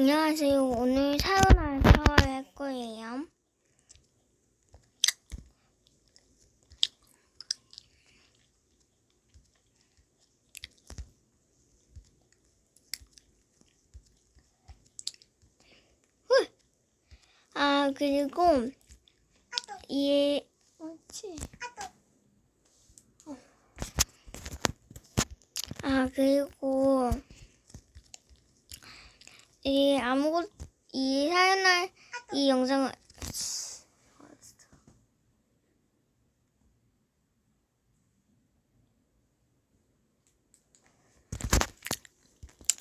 안녕하세요. 오늘 사연을 할 거예요. 후! 아, 그리고 이 뭐지? 어. 아, 그리고 이 아무것 이 사연할 이 영상을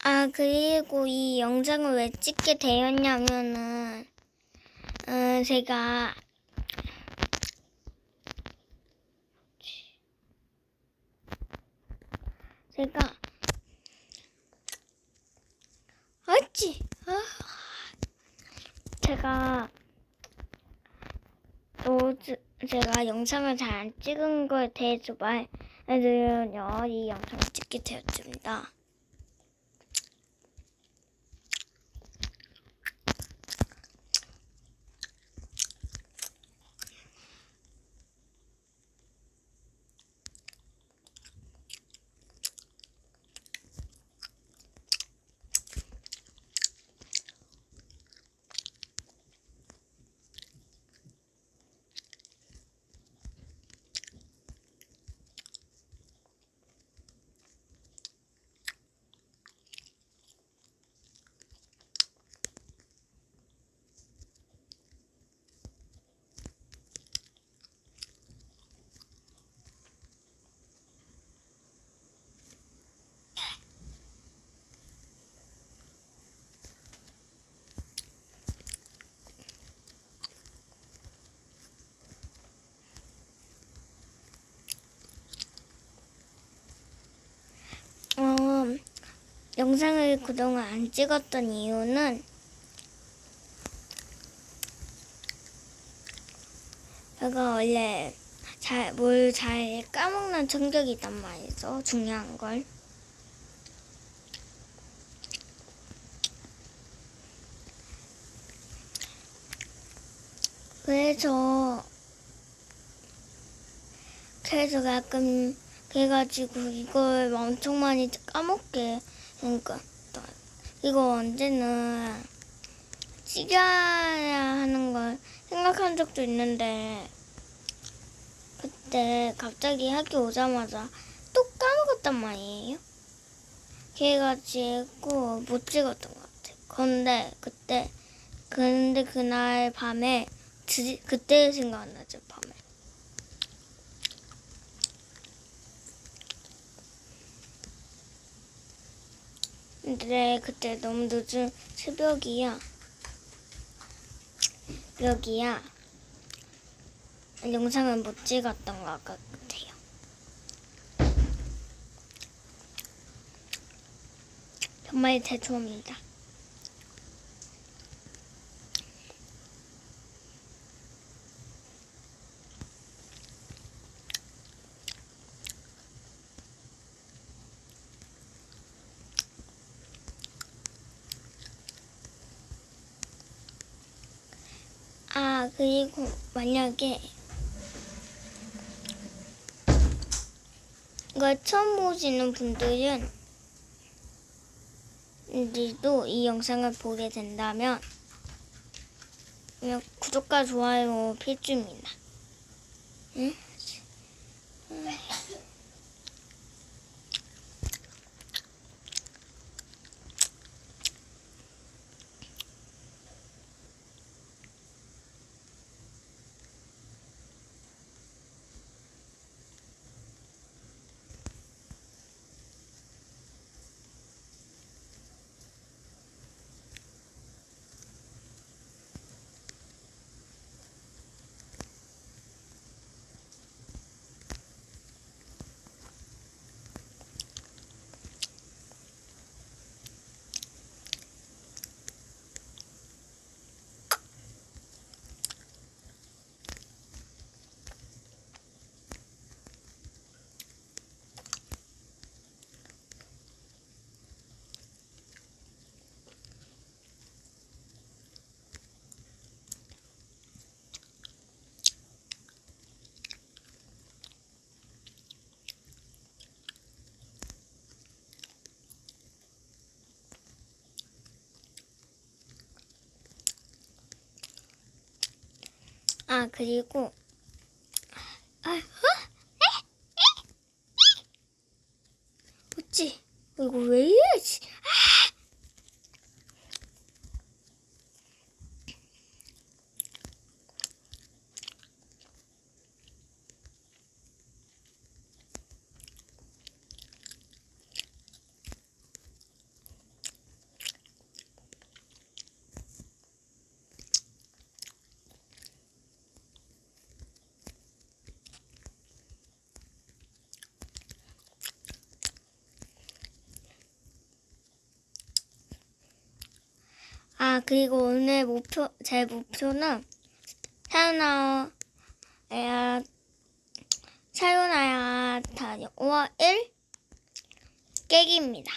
아 그리고 이 영상을 왜 찍게 되었냐면은 음, 제가 제가 아찌 아 제가 또 제- 제가 영상을 잘 안 찍은 거에 대해서 말해드리면요 이 영상을 찍게 되었습니다. 어, 영상을 그동안 안 찍었던 이유는 제가 원래 잘, 뭘 잘 까먹는 성격이 있단 말이죠. 중요한 걸. 그래서, 그래서 가끔, 그래가지고 이걸 엄청 많이 까먹게. 그러니까, 또 이거 언제는 찍어야 하는 걸 생각한 적도 있는데, 그때 갑자기 학교 오자마자 또 까먹었단 말이에요. 그래가지고 못 찍었던 것 같아요. 근데 그때 근데 그날 밤에 드, 그때 생각나죠 밤에. 근데 그때 너무 늦은 새벽이야. 여기야. 영상을 못 찍었던 것 같아요. 정말 죄송합니다. 아, 그리고 만약에 이걸 처음 보시는 분들은 들도 이 영상을 보게 된다면 구독과 좋아요 필수입니다. 응? 아 그리고 아, 어? 어찌 이거 왜 이래지? 아 그리고 오늘 목표 제 목표는 사요나야 사요나야 타요 5월 1 깨기입니다.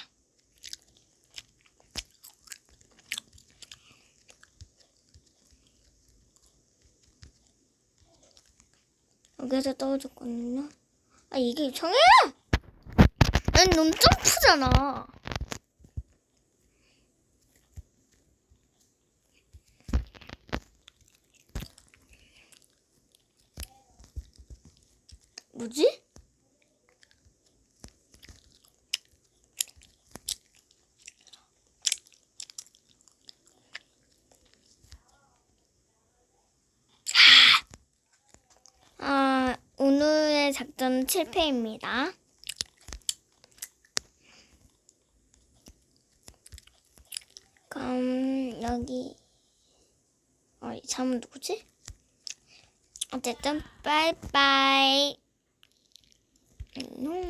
여기서 떨어졌거든요. 아 이게 이상해! 난 너무 점프잖아. 뭐지? 아, 오늘의 작전은 실패입니다. 그럼 여기 어, 이 사람 누구지? 어쨌든 빠이빠이. 안녕.